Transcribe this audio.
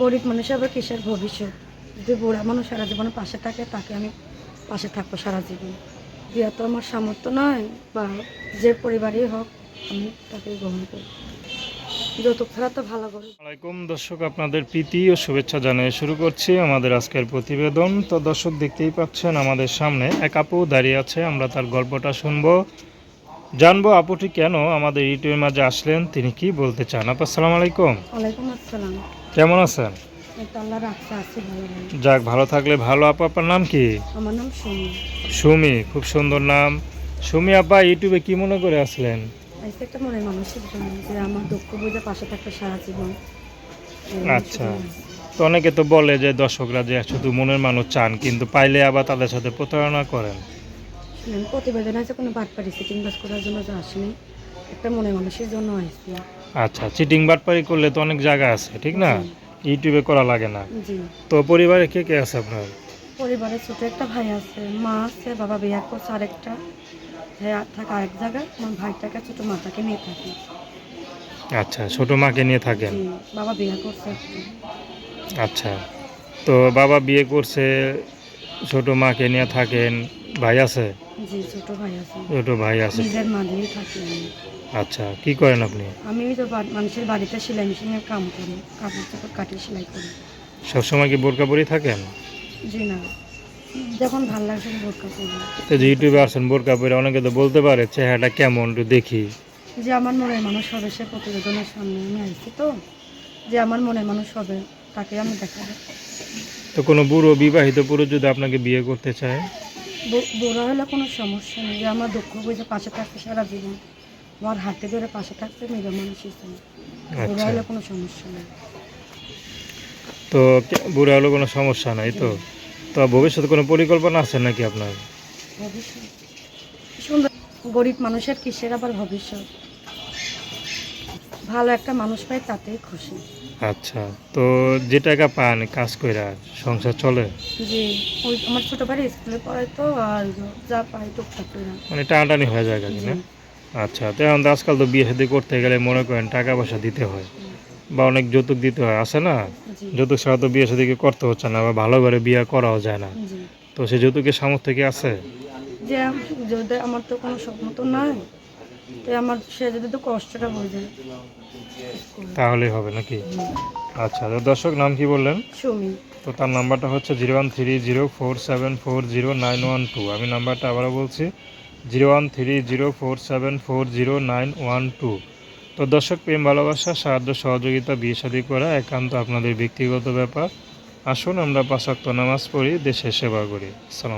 গরিব মানুষ আবার কিসের ভবিষ্যৎ? যদি বুড়া মানুষ সারা জীবনে পাশে থাকে তাকে আমি পাশে থাকব সারা জীবন। বিয়া তো আমার সামর্থ্য নয় বা যে পরিবারই হোক আমি তাকে গ্রহণ করি। তো ভালো করে আলাইকুম দর্শক আপনাদের প্রীতি ও শুভেচ্ছা জানিয়ে শুরু করছি আমাদের আজকের প্রতিবেদন। তো দর্শক দেখতেই পাচ্ছেন আমাদের সামনে এক আপু দাঁড়িয়ে আছে আমরা তার গল্পটা শুনব। জানব আপুটি কেন আমাদের ইউটিউবের মাঝে আসলেন তিনি কি বলতে চান? আপু আসসালামু আলাইকুম ওয়ালাইকুম আসসালাম। কেমন আছেন? যাক ভালো থাকলে ভালো। আপু আপনার নাম কি? আমার নাম সুমি। সুমি খুব সুন্দর নাম। সুমি আপা ইউটিউবে কি মনে করে আসলেন? একটা মনের মানুষের জন্য যে আমার দুঃখ বুঝে পাশে থাকবে সারা জীবন। আচ্ছা। তো অনেকে তো বলে যে দর্শকরা যে শুধু মনের মানুষ চান কিন্তু পাইলে আবার তাদের সাথে প্রতারণা করেন। প্রতিবেদন আছে কোনো করার জন্য আসেনি একটা মানুষের জন্য আসছি আচ্ছা চিটিং বাটপারি করলে তো অনেক জায়গা আছে ঠিক না? ইউটিউবে করা লাগে না। তো পরিবারে কে কে আছে আপনার? পরিবারে ছোট একটা ভাই আছে মা আছে বাবা বিয়ে করছে আরেকটা। হ্যাঁ থাকে আরেক জায়গায় আমার ভাইটাকে ছোট মাটাকে নিয়ে থাকি। আচ্ছা ছোট মাকে নিয়ে থাকেন? বাবা বিয়ে করছে। আচ্ছা তো বাবা বিয়ে করছে ছোট মাকে নিয়ে থাকেন ভাই আছে? জি ছোট ভাই আছে। ছোট ভাই আছে। নিজের মা দিয়ে থাকি আমি। আচ্ছা কি করেন আপনি? আমি ওই তো বা- মানুষের বাড়িতে সেলাই মেশিনের কাম করি কাপড় চাপড় কাটি সেলাই করি। সবসময় কি বোরকা পরি থাকেন? জি না। যখন ভালো লাগছে আমি বোরকা করি তো যে ইউটিউবে আসেন বোরকা পরে অনেকে তো বলতে পারে চেহারাটা কেমন একটু দেখি। যে আমার মনের মানুষ হবে সে প্রতিবেদনের সামনে আমি আসছি তো যে আমার মনের মানুষ হবে তাকে আমি দেখাবো। তো কোনো বুড়ো বিবাহিত পুরুষ যদি আপনাকে বিয়ে করতে চায়? বুড়ো হলে কোনো সমস্যা নেই। যে আমার দুঃখ বুঝে পাশে থাকতে সারা জীবন। আমার হাতে ধরে পাশে থাকতে মেয়েরা মানুষ বুড়ো আচ্ছা। হলে কোনো সমস্যা নেই। তো বুড়ো হলে কোনো সমস্যা নাই তো? তো ভবিষ্যতে কোনো পরিকল্পনা আছে নাকি আপনার? ভবিষ্যৎ? সুন্দর গরিব মানুষের কিসের আবার ভবিষ্যৎ? ভালো একটা মানুষ পাই তাতেই খুশি। আচ্ছা তো যে টাকা পান কাজ কইরা সংসার চলে? যে ওই আমার ছোটো ভাই স্কুলে পড়ায় তো আর যা পাই টুকটাক করে মানে টানাটানি হয়ে যায় কি না? আচ্ছা তো এখন তো আজকাল তো বিয়ে শাদী করতে গেলে মনে করেন টাকা পয়সা দিতে হয় বা অনেক যৌতুক দিতে হয় আছে না? যৌতুক ছাড়া তো বিয়ে শাদীকে করতে হচ্ছে না বা ভালো করে বিয়ে করাও যায় না। তো সেই যৌতুকের সামর্থ্য কি আছে? যে আমার তো কোনো স্বপ্ন তো নাই তো আমার সে যদি তো কষ্টটা বোঝে। তাহলেই হবে নাকি? আচ্ছা তো দর্শক নাম কি বললেন? সুমি। তো তার নাম্বারটা হচ্ছে zero one three zero four seven four zero nine one two. আমি নাম্বারটা আবারও বলছি zero one three zero four seven four zero nine one two. তো দর্শক প্রেম ভালোবাসা সাহায্য সহযোগিতা বিয়ে শাদী করা একান্ত আপনাদের ব্যক্তিগত ব্যাপার। আসুন আমরা পাঁচাত্ত নামাজ পড়ি দেশের সেবা করি। আসসালাম